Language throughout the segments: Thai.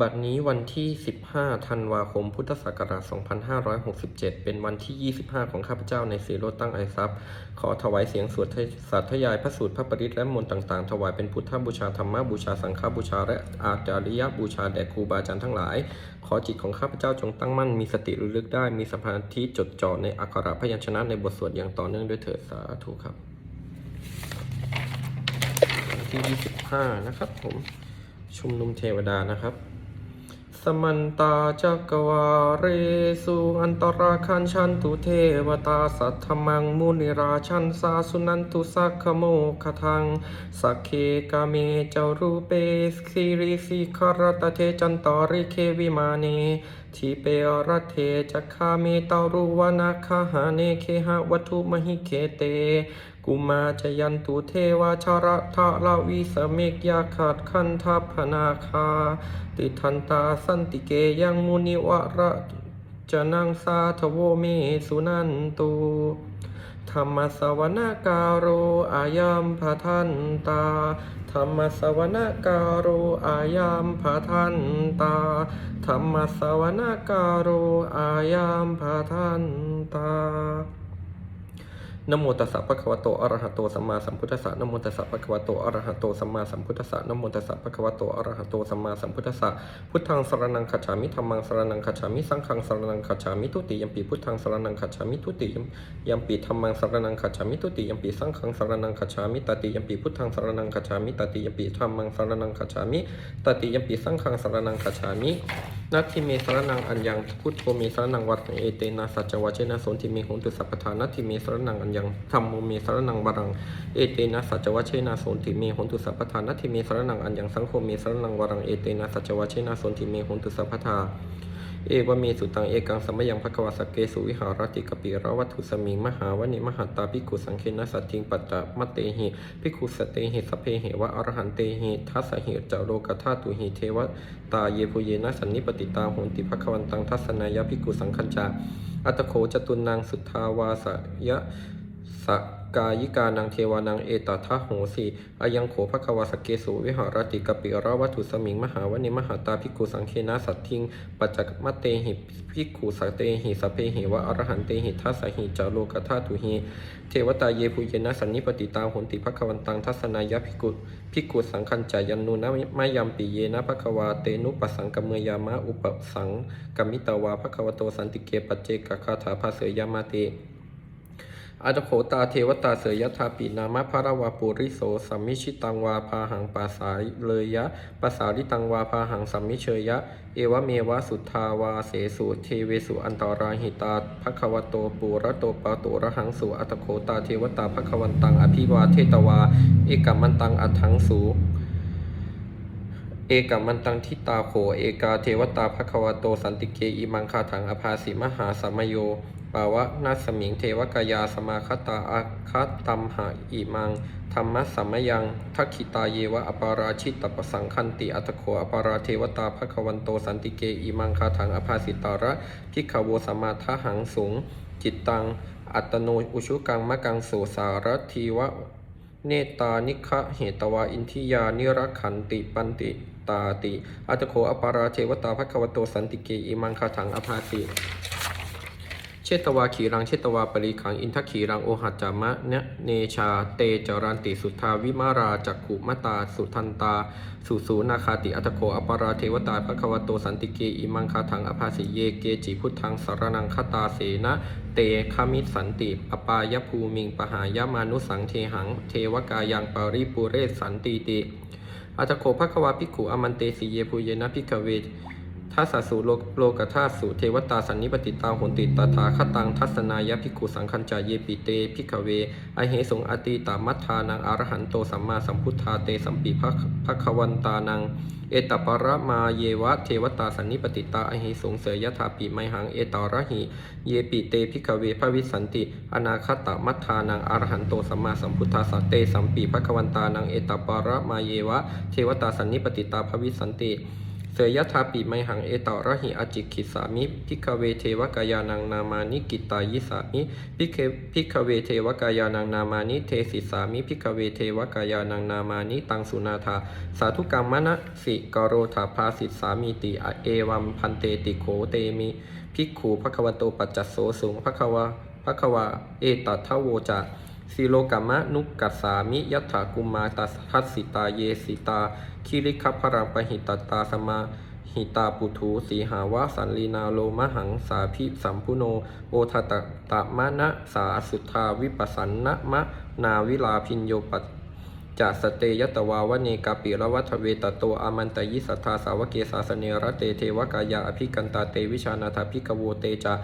บัดนี้วันที่ 15 ธันวาคม พุทธศักราช 2567 เป็นวันที่ 25 ของข้าพเจ้าในสีโรตั้งไอทรัพย์ขอถวายเสียงสวดสาธยายพระสูตรพระปริตรและมนต์ต่างๆ ถวายเป็นพุทธบูชาธรรมบูชาสังฆบูชา และอาจาริยบูชาแด่ครูบาอาจารย์ทั้งหลาย ขอจิตของข้าพเจ้าจงตั้งมั่น มีสติระลึกได้ มีสมาธิจดจ่อในอักขระพยัญชนะในบทสวดอย่างต่อเนื่องด้วยเถิดสาธุครับ วันที่ 25 นะครับผมชุมนุมเทวดานะครับ สมันตาจักวาเรสุอันตราคันชันตุเทวตาสัทธมังมุนิราชันสาสุนันตุสักขโมคทังสักเคกาเมเจารูเปสิริสิคารตเทจันตอริเควิมาเน ทีเปอรเทจักคาเมตารุวนาคาหาเนเคหะวัตถุมหิเคเต กุมาจยันตุเทวาชระทะลาวิสเมกยาขาดคันทัพนาคา ติทันตาสันติเกยังมุนิวะระจะนังสาทโวเมสุนันตุธรรมสวนาการโรอายัมพทันตา ธรรมสวนการโรอายามพาทันตา ธรรมสวนการโรอายามพาทันตา นโมตัสสะภะคะวะโตอะระหะโตสัมมาสัมพุทธัสสะนโมตัสสะภะคะวะโตอะระหะโตสัมมาสัมพุทธัสสะนโมตัสสะภะคะวะโตอะระหะโตสัมมาสัมพุทธัสสะพุทธังสรณังคัจฉามิธัมมังสรณังคัจฉามิสังฆังสรณังคัจฉามิทุติยัมปีพุทธังสรณังคัจฉามิทุติยัมยัมปีธัมมังสรณังคัจฉามิทุติยัมปีสังฆังสรณังคัจฉามิตติยัมปีพุทธังสรณังคัจฉามิตติยัมปีธัมมังสรณังคัจฉามิตติยัมปีสังฆังสรณังคัจฉามิ นัตทิเมสรณังอัญญังพุทโธเมสรณังวัดเอเตนะสัจจวัชเชนะสนทิเมหุนตุสัพพทานัตทิเมสรณังอัญญังธรรมโมเมสรณังวรังเอเตนะสัจวัชเชนะสนทิเมหนตุสัพพทานัตทิเมสรนังอัญญังสังโฆเมสรนังวรังเอเตนะสัจวัชเชนะสนทิเมหนตุสัพพทา เอวเมสุตังเอกังสมยังภควสเกสุวิหารติกปิระวัตถุสมิงมหาวนิมหาตาภิกขุสังเคนะสัตถิงปัจจมเตหิภิกขุสเตหิสเพเหวะอรหันเตหิทัสสหิจาโลกธาตุหิเทวตาเยภูเยนะสันนิปติตาโหนติภควันตังทัสสนายะภิกขุสังคัญจาอัตโขจตุนังสุทธาวาสยะส กายิกานังเทวานังเอตทะโหสีอายังโขภควาสเกสุวิหารติกปิระวัตถุสมิงมหาวนิมหาตาภิกขุสังเคนะสัตทิงปัจจมะเตหิภิกขุสเตหิสพเพหิวะอรหันเตหิทัสสหิจาโลกธาตุหิเทวตาเยภูเยนะสันนิปติตาโหนติภควันตังทัสนายภิกขุภิกขุสังคัญจายันนุนะมะยัมปิเยนะภควาเตนุปสังกเมยามะอุปสังกมิตาวาภควโตสันติเกปัจเจกคาถาภาเสยามาเต อัตโขตาเทวตาเสยยธาปีนามะพระวาปุริโสสัมมิชิตังวาพาหังปาสายเลยยะปาสาลิตังวาพาหังสัมมิเชยยะ เอวเมวะสุทธาวาเสสุเทเวสุอันตราหิตาภควโตปูระโตปาโตระหังสุอัตโขตาเทวตาภควันตังอภิวาเทตวา เอกมันตังอัถังสู เอกมันตังทิตาโข เอกาเทวตาภควโตสันติเกอิมังคาถังอภาสิมหาสมโย ปาวะนาสมิงเทวกายาสมาคตาอาคัตตัมหะอิมังธรรมะสัมมยังทักขิตาเยวะอปาราชิตตปสังคันติอัตโขอปาราเทวตาภควันโตสันติเกอิมังคาถังอภาสิตาระพิขโวสมาทหังสูง จิตตัง อัตโนอุชุกังมะกังโสสารทีวะเนตานิคะเหตวาอินทิยานิรักขันติปันติ ตาติอัตโขอปาราเทวตาภควโตสันติเกอิมังคาถังอภาติเชตวาขีรังเชตวาปริขังอินทขีรังโอหัจจามะเนเนชาเตจารันติสุทธาวิมาราจักขุมตาสุทันตาสุสูนาคาติอัตโคอปาราเทวตาภควโตสันติเกอิมังคาถังอภาสิเยเกจิพุทธังสารนังคตาเสนะเตคามิสันติอปายภูมิงปหายามานุสังเทหังเทวกายังปาริปุเรศสันติติ อัตโคภควาภิกขุอมันเตสีเยภูเยนะพิกเว ทัสสสุโลโลกธาตุสุเทวตาสันนิปติตาหนติตาถาคตังทัศนายะภิกุสังคัญจายเยปิเตพิกเวอเหสงอติตามัทธานังอรหันโตสัมมาสัมพุทธาเตสัมปิภะควันตานัง เอตปรมาเยวะเทวตาสันนิปติตาอเหสงเสยยถาปิไมหังเอตาระหิเยปิเตพิกเวภวิสันติ อนาคตมัทธานังอรหันโตสัมมาสัมพุทธาสเตสัมปีภควันตานังเอตปรมาเยวะเทวตาสันนิปติตาภวิสันติ เสยยถาปิไมหังเอตระหิอจิกิสามิพิกเวเทวกายานังนามานิกิตายิสามิพิกพิกเวเทวกายานังนามานิเทสิสามิพิกเวเทวกายานังนามานิตังสุนาธาสาธุกรรมนะสิกโรธาภาสิสามิติอเอวัมพันเตติโขเตมิภิกขุภควโตปัจจโสสุงภควาภควาเอตัทโวจา สิโลกามะนุกกัสสามิยัตถากุมาตัสทัสสิตาเยสิตาคิริคัพพรังปหิตตาสมาหิตาปุถุสีหาวะสันลีนาโลมหังสาพิสัมพุโนโอทตะตะมะนะสาสุทธาวิปัสสันนะมะนาวิลาพินโยปัจจะสเตยตวาวเนกาปิระวัฏเวตโตอามันตยิสัทธาสาวเกสาสเนระเตเทวกายาอภิกันตาเตวิชานาถาภิกโวเตจา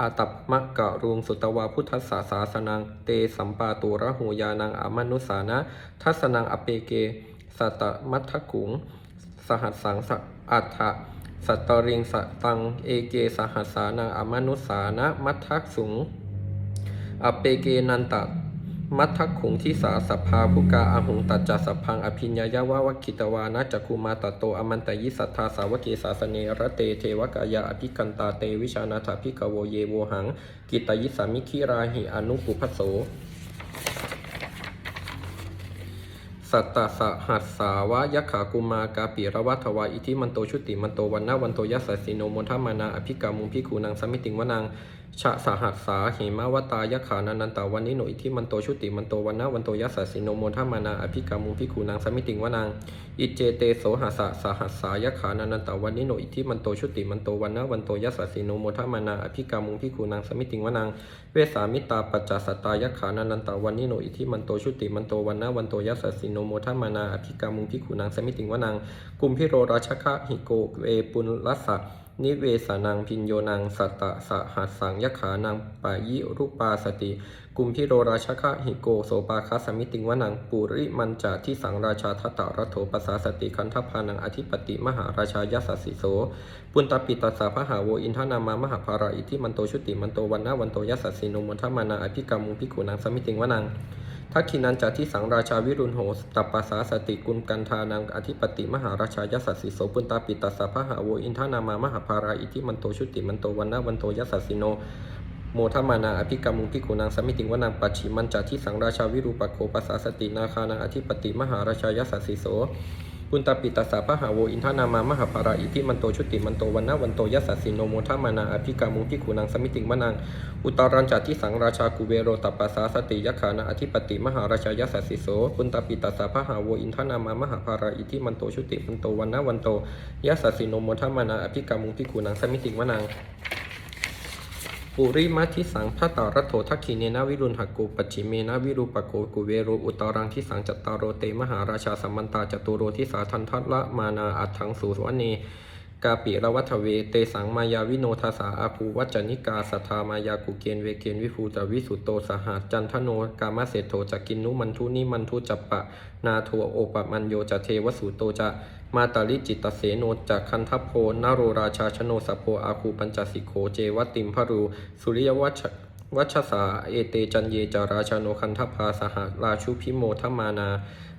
อาตัปมะกะรุงสุตวาพุทธศาสาสนัง เตสัมปาตุระหูยานังอามนุสานะ ทัศนังอเปเก สัตตมัทธกุง สหัสสังสะอัฏฐะสัตตริงสตัง เอเกสหัสสานังอมนุสานะ มัททักสุง อเปเกนันตะ มัททักขุงที่สาสภาภุกาอาหุงตัจจสัพพังอภิญญายาวาวคิตวานะจักคุมาตโตอมันตยิสัทธาสาวเกสาสเนระเตเทวกายาอภิกันตาเตวิชานาถาภิกโวเยโวหัง กิตยิสามิคิราหิอนุปุพโสสัตตสหัสสาวะยักขากุมากาปิระวัทวาอิทิมันโตชุติมันโตวันนาวันโตยัสสิโนโมทมานาอภิกามุงพิคูนางสมิติงวนัง ชะสหัสสาหิมาวตายขานันนันตาวันนิโนอิทิมันโตชุติมันโตวันนาวันโตยัสสิโนโมทมานาอภิกามุงพิคูนางสมิติงวานังอิเจเตโสหัสสหัสสายขานันนันตาวันนิโนอิทิมันโตชุติมันโตวันนาวันโตยัสสิโนโมทมานาอภิกามุงพิคูนางสมิติงวานังเวสามิตาปัจจสตายขานันนตาวันนิโนอิทิมันโตชุติมันโตวันนาวันโตยัสสิโนโมทัมานาอภิกามุงพิขุนางสมิติงวานังกุมพิโรราชคะหิโกเวปุลลัสสะ นิเวสานังพินโยนังสัตตะสหัสสังยขานังปายิรูปาสติ กุมพิโรราชคะหิโกโสปาคาสมิติงวนังปุริมันจาที่สังราชาทัตตรัโถปสาสติคันทพานังอธิปติมหาราชายัสสิโส ปุณตปิตัสสะพหาโวอินทนามามหาภาราอิทิมันโตชุติมันโตวันนาวันโตยัสสิโนมทัมานาอภิกามุงพิขุนังสมิติงวนัง ทักขินันจาที่สังราชาวิรุณโหสตับปาสาสติกุลกันทานังอธิปติมหาราชายสัสสิโสปุนตาปิตัสสะพหาโวอินทนามามหาภาราอิทิมันโตชุติมันโตวันนาวันโตยัสสิโนโมทมานาอภิกรรมุงพิขุนางสมิติงวนังปัจฉิมันจาที่สังราชาวิรูปโคปัสสาสตินาคานังอธิปติมหาราชายสัสสิโส ปุณตปิตัสสะพะหาโวอินทนามามหาภาราอิทิมันโตชุติมันโตวันนาวันโตยัสสสิโนโมทมานาอภิกรรมุงพิขุนางสมิติงวนังอุตารัญจาที่สังราชากุเวโรตัปปาสาสติยขานาอธิปติมหาราชายัสสิโสปุณตปิตัสสะพะหาโวอินทนามามหาภาราอิทิมันโตชุติมันโตวันนาวันโตยัสสสิโนโมทมานาอภิกรรมุงพิขุนางสมิติงวนัง ปุริมัทิสังพัตตารัโถทักขิเนนะวิรุณหกูปัจฉิเมนะวิรูปโกกุเวโรอุตารังทิสังจัตตารโรเตมหาราชาสัมมันตาจตุโรทิสาทันทัตละมานาอัตถังสุวเน กาปิระวัฒเว เตสังมายาวิโนทาสาอาภูวัจนิกาสัทธามายากุเกณเวเกณวิภูจวิสุตโตสหัสจันทโนกามเศรษโทจักกินนุมันทุนิมันทุจัปปะ นาทัวโอปะมันโยจะเทวสุโตจะมาตาลิจิตตเสโนจากคันทัพโพนโรราชาชโนสโพอาคูปัญจสิโคเจวตติมพรูสุริยวัช วัชสาเอเตจันเยจาราชาโนคันทพาสหราชุพิโมทมานา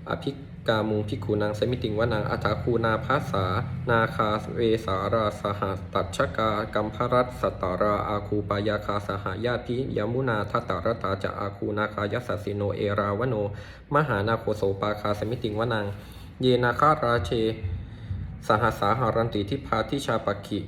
อภิกามุงพิขุนางสมิติงวานางอัฐาคูนาภาษา นาคาเวสาราสหตัชกากัมพรัตสตตาราอาคูปายาคาสหายาพิยมุนาทัตตารตาจะอาคูนาคายัสสิโนเอราวโน มหานาโคโสปาคาสมิติงวานางเยนาคาราเช สหัสสาหารันติทิพาทิชาปกิ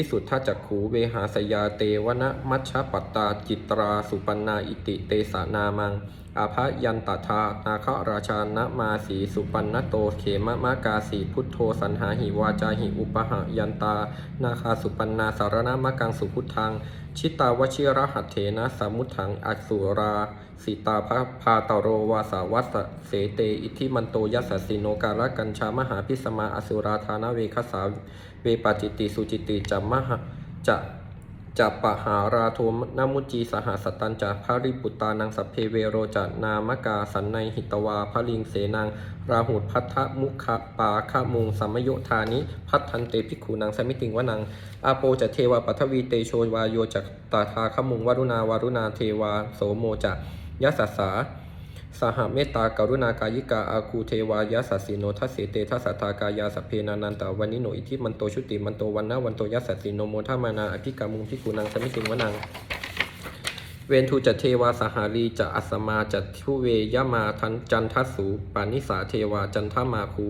วิสุทธจักขูเวหาสยาเตวนะมัชฌปัตตาจิตราสุปันนาอิติเตสานามัง อาภยันตทานาคราชานะมาสีสุปันนโตเขมะมะกาสีพุทโธสันหาหิวาจาหิอุปหะยันตา นาคาสุปันนาสารณมะกังสุพุทธัง ชิตาวชิระหัตเถนะสามุทังอัสุราสิตาภาพาตโรวาสาวัสเสเตอิทิมันโตยัสสิโนการกัญชามหาพิสมาอสุราธานเวคสาเวปาจิตติสุจิตติจัมมหะจะ จะปะหาราโทมนมุจีสหสตันจะภริปุตตานังสัพเพเวโรจะนามกาสันในหิตวาพลิงเสนางราหุดพัทธมุขปาขมุงสัมโยธานิ พัทธันเตภิกขุนังสมิติงวนังอาโปจะเทวาปัทวีเตโชวาโยจักตาทาขมุงวรุณาวารุณาเทวาโสโมจะยัสสสา สหเมตตากรุณากายิกาอาคูเทวายาสัสสิโนทัสเสเตทัสสทากายาสเพนานันตาวันนิโนอิทิมันโตชุติมันโตวันนะวันโตยัสสสสิโนโมทามานาอภิกามุงพิกุนังสมิติงวนังเวนทูจะเทวาสหารีจะอัสมาจะทุเวยมาทันจันทสูปานิสาเทวาจันทมาคู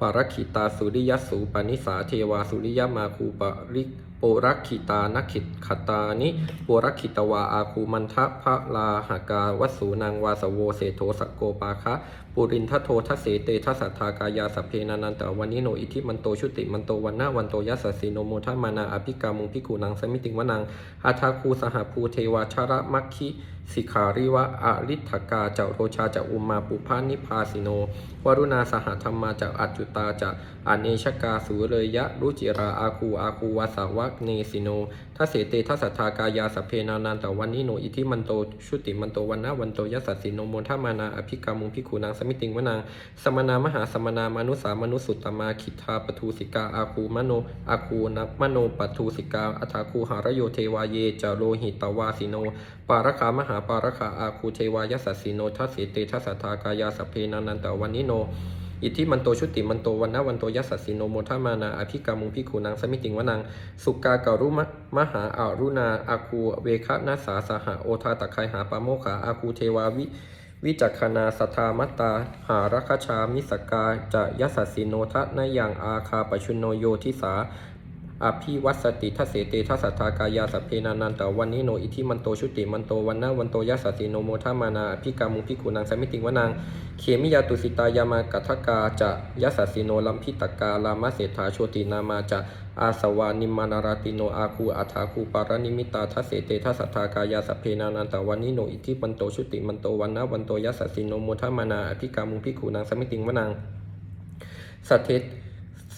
ปารคิตาสุริยสูปานิสาเทวาสุริยมาคูปาริ ปรักขิตานักขิตขตานิปุรักขิตวาอาคูมันทะพระลาหากาวัสูนางวาสโวเสโทสกโกปาคะปุรินทโททัสเสเตทัสสทธากายาสพเพนานันตวันนิโนอิทิมันโตชุติมันโตวันนาวันโตยัสสีโนโมทามานาอภิกามุงพิกุนังสมิติงวนังอาทาคูสหภูเทวาชระมัคคิสิขาริวะอริทกาเจ้าโรชาจะอุมาปุพานิพาสิโน วรุณาสหธรรมาจะอัจจุตาจะอเนชกาสุเรยะรุจิราอาคูอาคูวาสาวะเนสิโนทัสเสเตทัสสทากายาสพเพนานันตวันนิโนอิทิมันโตชุติมันโตวันนาวันโตยัสสสิโนโมทามานาอภิกามุงพิคูนางสมิติงวนังสมนามหาสมนามนุสามนุสุตตมาขิทาปทูสิกาอาคูมโนอาคูนัมโนปทูสิกาอัฐาคูหารโยเทวาเยจโลหิตวาสิโน ปารคามหาปารคาอาคูเทวายสสสิโนทัสเสเตทัสทากายาสเพนานันตวันนิโนอิทธิมันโตชุติมันโตวันนะวันโตยัสสสิโนโมทามานาอภิกามุงพิคูนางสมิติงวนัง สุกาการุมะมหาอารุณาอาคูเวคะนาสาสหโอทาตะไคหาปาโมขาอาคูเทวาวิ วิจักขณาสัทธามตตา หารัคชามิสกาจะยสสิโนทะนยังอาคาปชุนโนโยทิสา อภิวัสติทัสเสเตทัสสทากายาสเพนานันตวันนิโนอิทิมันโตชุติมันโตวันนะวันโตยัสสสิโนโมทามานาอภิกามุพิกุนังสมิติงวนางเขมิยาตุสิตายามากัทกาจะยัสสสิโนลัมพิตกาลามาเศรษฐาโชตินามาจะอาสวานิมานาราติโนอาคูอัฐาคูปารนิมิตาทัสเสเตทัสสทากายาสเพนานันตวันนิโนอิทิมันโตชุติมันโตวันนะวันโตยัสสสิโนโมทามานาอภิกามุพิกุนังสมิติงวนางสัทเท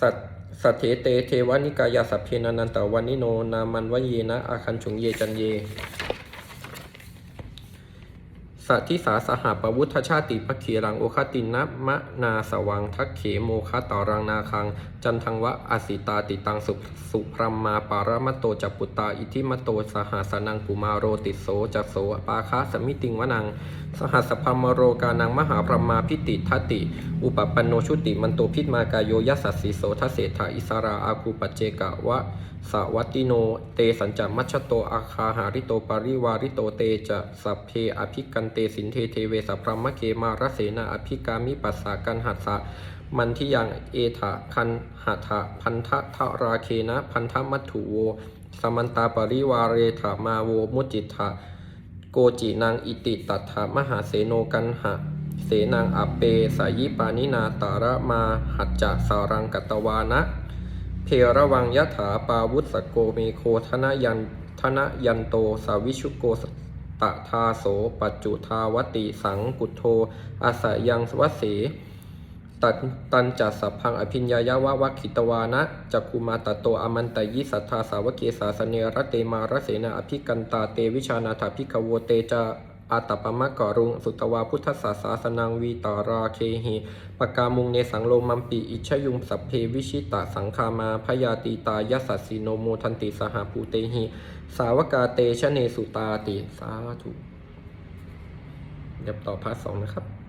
สัต สัทเทเตเทวานิกายาสัพเพนานันตวันนิโนนามันวเยนะอาคันฉุงเยจันเยสัตทิสาสหปวุฒชาติปะเขรังโอคตินะมะนาสวังทักเขโมคาตอรังนาคัง จันทังวะอสิตาติตังสุสุพรมมาปารมโตจัปุตตาอิทิมโตสหสนังกุมาโรติโสจัโสปาคาสมิติงวนัง สหัสพมโรกานังมหาพรหมาพิติทัติ อุปปันโนชุติมันโตพิตมากายโยยัสสสสีโสทัเศธาอิสราอาคูปเจกะวะสวัตติโนเตสัญจมัชโตอาคาหาริโตปริวาริโตเตจะสัพเพอภิกันเตสินเทเทเวสพรมเกมารเสนาอภิกามิปัสสากันหัสสะมันทิยังเอถะคันหัทะพันทะทะราเคนะพันธมัตถุโวสมันตาปริวาเรถามาโวมุจิตะ โกจินางอิติตัถามหาเสโนกันหะ เสนางอเปสายิปานินาตาระมาหัจจะสารังกัตวานะ เพระวังยถาปาวุสโกเมโคธนยันธนยันโตสาวิชุโกสตะทาโสปัจจุทาวติสังกุโทอาสยังสวเส ตันตันจัสสัพพังอภิญญายาวะวัคคิตวานะจักคุมาตโตอมันตยิสัทธาสาวเกสาสเนระเตมารเสนาอภิกันตาเตวิชานาถาภิกโวเตจาอาตปมะกอรุง สุตวาพุทธศาสาสนังวีตาราเคหิปกามุงเนสังโลมัมปีอิชยุงสัพเพวิชิตะสังคามาพยาตีตายัสสสสิโนโมทันติสหภูเตหิ สาวกาเตชะเนสุตาติ สาธุเดี๋ยวต่อพาร์ทสองนะครับ